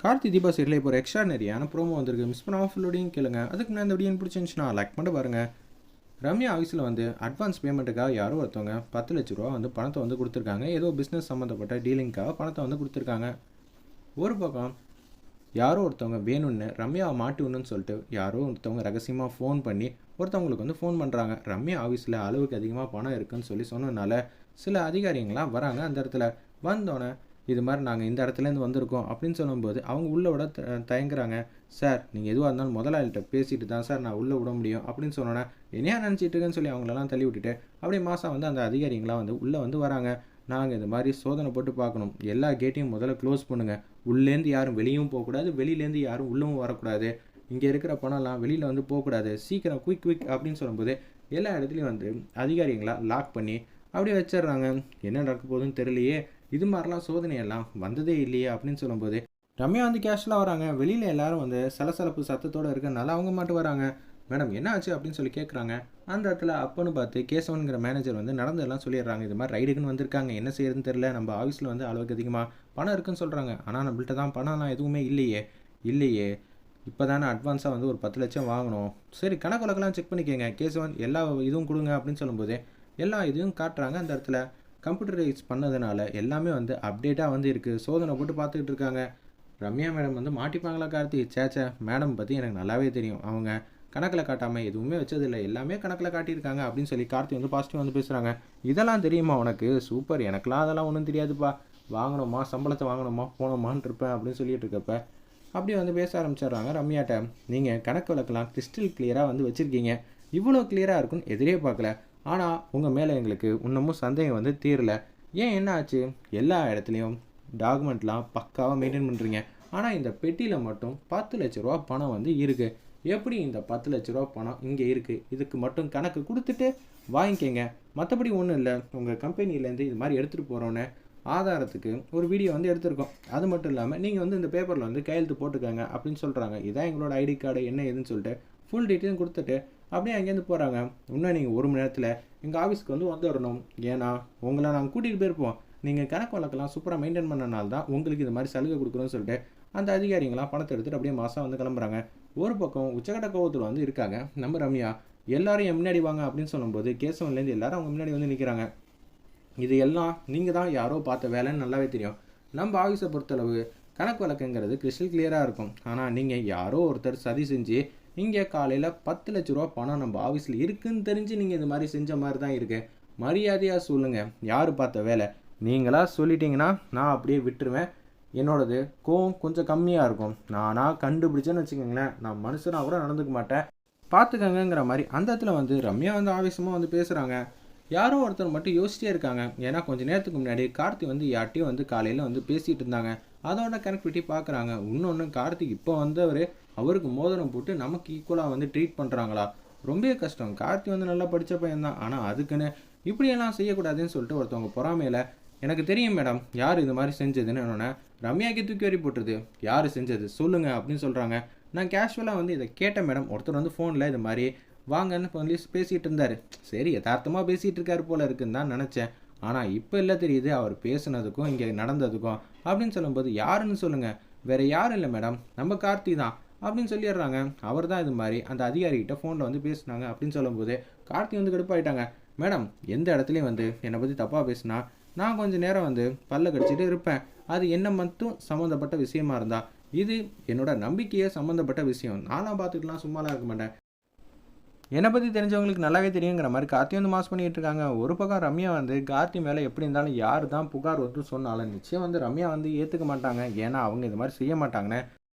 கார்த்தி தீபா சீரில் இப்போ ஒரு எக்ஸ்ட்ரானரியான ப்ரோமோ வந்திருக்கு. மிஸ் பண்ண ஃபுல்லோடையும் கேளுங்க. அதுக்கு முன்னாடி இந்த வீடியோ பிடிச்சிருந்துச்சுன்னா லைக் பண்ணி பாருங்கள் ரம்யா ஆஃபீஸில் வந்து அட்வான்ஸ் பேமெண்ட்டுக்காக யாரோ ஒருத்தவங்க பத்து லட்ச ரூபா வந்து பணத்தை வந்து கொடுத்துருக்காங்க. ஏதோ பிஸ்னஸ் சம்மந்தப்பட்ட டீலிங்க்காக பணத்தை வந்து கொடுத்துருக்காங்க. ஒரு பக்கம் யாரோ ஒருத்தவங்க வேணும்னு ரம்யாவை மாட்டி சொல்லிட்டு யாரோ ஒருத்தவங்க ரகசியமாக ஃபோன் பண்ணி ஒருத்தவங்களுக்கு வந்து ஃபோன் பண்ணுறாங்க ரம்யா ஆஃபீஸில் அளவுக்கு அதிகமாக பணம் இருக்குன்னு சொல்லி சொன்னதுனால சில அதிகாரிங்களாம் வராங்க அந்த இடத்துல. வந்தோடனே இது மாதிரி நாங்கள் இந்த இடத்துலேருந்து வந்திருக்கோம் அப்படின்னு சொல்லும்போது அவங்க உள்ளே விட த- தயங்குறாங்க. சார் நீங்கள் எதுவாக இருந்தாலும் முதலாளிகிட்ட பேசிட்டு தான் சார் நான் உள்ளே விட முடியும் அப்படின்னு சொன்னோன்னா என்னையா நினச்சிட்டு இருக்கேன்னு சொல்லி அவங்களெல்லாம் தள்ளி விட்டுட்டு அப்படியே மாதம் வந்து அந்த அதிகாரிங்களாம் வந்து உள்ளே வந்து வராங்க. நாங்கள் இந்த மாதிரி சோதனை போட்டு பார்க்கணும். எல்லா கேட்டையும் முதல்ல க்ளோஸ் பண்ணுங்கள் உள்ளேருந்து யாரும் வெளியும் போகக்கூடாது. வெளியிலேருந்து யாரும் உள்ளவும் வரக்கூடாது. இங்கே இருக்கிற பணம்லாம் வெளியில் வந்து போகக்கூடாது. சீக்கிரம் குயிக் குயிக் அப்படின்னு சொல்லும்போது எல்லா இடத்துலையும் வந்து அதிகாரிங்களா லாக் பண்ணி அப்படியே வச்சிடுறாங்க. என்ன நடக்க போகுதுன்னு தெரியலையே. இது மாதிரிலாம் சோதனையெல்லாம் வந்ததே இல்லையே அப்படின்னு சொல்லும்போது ரம்யா வந்து கேஷுவலாக வராங்க. வெளியில் எல்லாரும் வந்து சலசலப்பு சத்தத்தோடு இருக்கனால அவங்க மட்டும் வராங்க. மேடம் என்ன ஆச்சு? அப்படின்னு சொல்லி கேட்குறாங்க அந்த இடத்துல அப்பன்னு பார்த்து கேசவனுங்கிற மேனேஜர் வந்து நடந்ததெல்லாம் சொல்லிடுறாங்க. இது மாதிரி ரைடுக்குன்னு வந்திருக்காங்க. என்ன செய்யறதுன்னு தெரில நம்ம ஆஃபீஸில் வந்து அளவுக்கு அதிகமாக பணம் இருக்குன்னு சொல்கிறாங்க ஆனால் நம்மள்ட்ட தான் பணம்லாம் எதுவுமே இல்லையே. இல்லையே. இப்போ தானே அட்வான்ஸாக வந்து ஒரு பத்து லட்சம் வாங்கணும். சரி கணக்கு வழக்கெல்லாம் செக் பண்ணிக்கோங்க. கேசவன் எல்லா இதுவும் கொடுங்க. அப்படின்னு சொல்லும்போது எல்லா இதையும் காட்டுறாங்க அந்த இடத்துல. கம்ப்யூட்டரைஸ் பண்ணதுனால எல்லாமே வந்து அப்டேட்டாக வந்து இருக்குது சோதனை போட்டு பார்த்துக்கிட்டு இருக்காங்க. ரம்யா மேடம் வந்து மாட்டிப்பாங்களா கார்த்தி? சேச்சே மேடம் பற்றி எனக்கு நல்லாவே தெரியும். அவங்க கணக்கில் காட்டாமல் எதுவுமே வச்சதில்லை. எல்லாமே கணக்கில் காட்டியிருக்காங்க அப்படின்னு சொல்லி கார்த்தி வந்து பாசிட்டிவ் வந்து பேசுகிறாங்க இதெல்லாம் தெரியுமா உனக்கு? சூப்பர் எனக்குலாம் அதெல்லாம் ஒன்றும் தெரியாதுப்பா. வாங்கணுமா? சம்பளத்தை வாங்கணுமா? போனோமான்னு இருப்பேன் அப்படின்னு சொல்லிட்டு இருக்கப்ப அப்படியே வந்து பேச ஆரம்பிச்சிடுறாங்க ரம்யாட்ட. நீங்கள் கணக்கு வழக்கெல்லாம் கிறிஸ்டல் கிளியராக வந்து வச்சுருக்கீங்க. இவ்வளோ கிளியராக இருக்குன்னு எதிரே பார்க்கல. ஆனால் உங்கள் மேலே எங்களுக்கு இன்னமும் சந்தேகம் வந்து தீரல. ஏன் என்ன ஆச்சு? எல்லா இடத்துலையும் டாக்குமெண்ட்லாம் பக்காவாக மெயின்டைன் பண்ணுறீங்க ஆனால் இந்த பெட்டியில் மட்டும் பத்து லட்ச ரூபா பணம் வந்து இருக்குது எப்படி இந்த பத்து லட்ச ரூபா பணம் இங்கே இருக்குது இதுக்கு மட்டும் கணக்கு கொடுத்துட்டு வாங்கிக்கங்க. மற்றபடி ஒன்றும் இல்லை. உங்கள் கம்பெனிலேருந்து இது மாதிரி எடுத்துகிட்டு போகிறோன்னு ஆதாரத்துக்கு ஒரு வீடியோ வந்து எடுத்திருக்கோம். அது மட்டும் இல்லாமல் நீங்கள் வந்து இந்த பேப்பரில் வந்து கையெழுத்து போட்டுக்கோங்க அப்படின்னு சொல்கிறாங்க இதான் எங்களோட ஐடி கார்டு என்ன ஏதுன்னு சொல்லிட்டு ஃபுல் டீட்டெயிலும் கொடுத்துட்டு அப்படியே அங்கேருந்து போகிறாங்க இன்னும் நீங்கள் ஒரு மணி நேரத்தில் எங்கள் ஆஃபீஸ்க்கு வந்து வந்துடணும் ஏன்னா உங்களை நாங்கள் கூட்டிகிட்டு போயிருப்போம். நீங்கள் கணக்கு வழக்கெல்லாம் சூப்பராக மெயின்டைன் பண்ணனால தான் உங்களுக்கு இது மாதிரி சலுகை கொடுக்குறோன்னு சொல்லிட்டு அந்த அதிகாரிங்களாம் பணத்தை எடுத்துகிட்டு அப்படியே மாதம் வந்து கிளம்புறாங்க. ஒரு பக்கம் உச்சக்கட்ட கோபத்தில் வந்து இருக்காங்க. நம்ம ரம்யா எல்லாரும் என் முன்னாடி வாங்க அப்படின்னு சொல்லும்போது கேசவன்லேருந்து எல்லாரும் அவங்க முன்னாடி வந்து நிற்கிறாங்க இது எல்லாம் நீங்கள் தான் யாரோ பார்த்த வேலைன்னு நல்லாவே தெரியும். நம்ம ஆஃபீஸை பொறுத்தளவு கணக்கு வழக்குங்கிறது கிறிஸ்டல் கிளியராக இருக்கும். ஆனால் நீங்கள் யாரோ ஒருத்தர் சதி செஞ்சு இங்கே காலையில் பத்து லட்ச ரூபா பணம் நம்ம ஆஃபீஸில் இருக்குன்னு தெரிஞ்சு நீங்கள் இது மாதிரி செஞ்ச மாதிரி தான் இருக்கு. மரியாதையாக சொல்லுங்கள் யார் பார்த்த வேலை? நீங்களா சொல்லிட்டீங்கன்னா நான் அப்படியே விட்டுருவேன். என்னோடது கோவம் கொஞ்சம் கம்மியாக இருக்கும். நானாக கண்டுபிடிச்சேன்னு வச்சுக்கோங்களேன். நான் மனுஷனாக கூட நடந்துக்க மாட்டேன். பார்த்துக்கங்கிற மாதிரி அந்த இடத்துல வந்து ரம்யா வந்து ஆவேசமாக வந்து பேசுகிறாங்க யாரோ ஒருத்தர் மட்டும் யோசிச்சிட்டே இருக்காங்க. ஏன்னா கொஞ்சம் நேரத்துக்கு முன்னாடி கார்த்தி வந்து யார்ட்டையும் வந்து காலையில் வந்து பேசிகிட்டு இருந்தாங்க. அதோட கனெக்டிவிட்டி பார்க்குறாங்க. இன்னொன்று கார்த்திக் இப்போ வந்தவர் அவருக்கு மோதிரம் போட்டு நமக்கு ஈக்குவலாக வந்து ட்ரீட் பண்ணுறாங்களா ரொம்பவே கஷ்டம். கார்த்தி வந்து நல்லா படித்த பையன் தான் ஆனால் அதுக்குன்னு இப்படியெல்லாம் செய்யக்கூடாதுன்னு சொல்லிட்டு ஒருத்தவங்க பொறாமையில் எனக்கு தெரியும் மேடம் யார் இது மாதிரி செஞ்சதுன்னு என்னோடனே ரம்யாக்கி தூக்கி வரி போட்டுருது. யார் செஞ்சது? சொல்லுங்கள் அப்படின்னு சொல்கிறாங்க நான் கேஷுவலாக வந்து இதை கேட்டேன் மேடம். ஒருத்தர் வந்து ஃபோனில் இது மாதிரி வாங்கன்னு சொல்லி பேசிகிட்டு இருந்தார். சரி யதார்த்தமாக பேசிகிட்டு இருக்காரு போல இருக்குன்னு தான் நினச்சேன். ஆனால் இப்போ இல்லை தெரியுது அவர் பேசுனதுக்கும் இங்கே நடந்ததுக்கும். அப்படின்னு சொல்லும்போது யாருன்னு சொல்லுங்கள் வேறு யாரும் இல்லை மேடம். நம்ம கார்த்தி தான். அப்படின்னு சொல்லிடுறாங்க. அவர் தான் இது மாதிரி அந்த அதிகாரிகிட்ட ஃபோனில் வந்து பேசுனாங்க. அப்படின்னு சொல்லும்போது கார்த்தி வந்து கடுப்பாயிட்டாங்க. மேடம் எந்த இடத்துலையும் வந்து என்னை பற்றி தப்பாக பேசுனா நான் கொஞ்சம் நேரம் வந்து பல்ல கடிச்சிட்டு இருப்பேன். அது என்ன மட்டும் சம்மந்தப்பட்ட விஷயமா இருந்தால் இது என்னோட நம்பிக்கையே சம்மந்தப்பட்ட விஷயம். நானும் பார்த்துக்கலாம் சும்மாலாம் இருக்க மாட்டேன். என்னை பற்றி தெரிஞ்சவங்களுக்கு நல்லாவே தெரியுங்கிற மாதிரி கார்த்தி வந்து மாஸ் பண்ணிட்டு இருக்காங்க ஒரு பக்கம் ரம்யா வந்து கார்த்தி மேலே எப்படி இருந்தாலும் யார் தான் புகார் வந்து சொன்னாலும் நிச்சயம் வந்து ரம்யா வந்து ஏற்றுக்க மாட்டாங்க. ஏன்னா அவங்க இது மாதிரி செய்ய மாட்டாங்கன்னு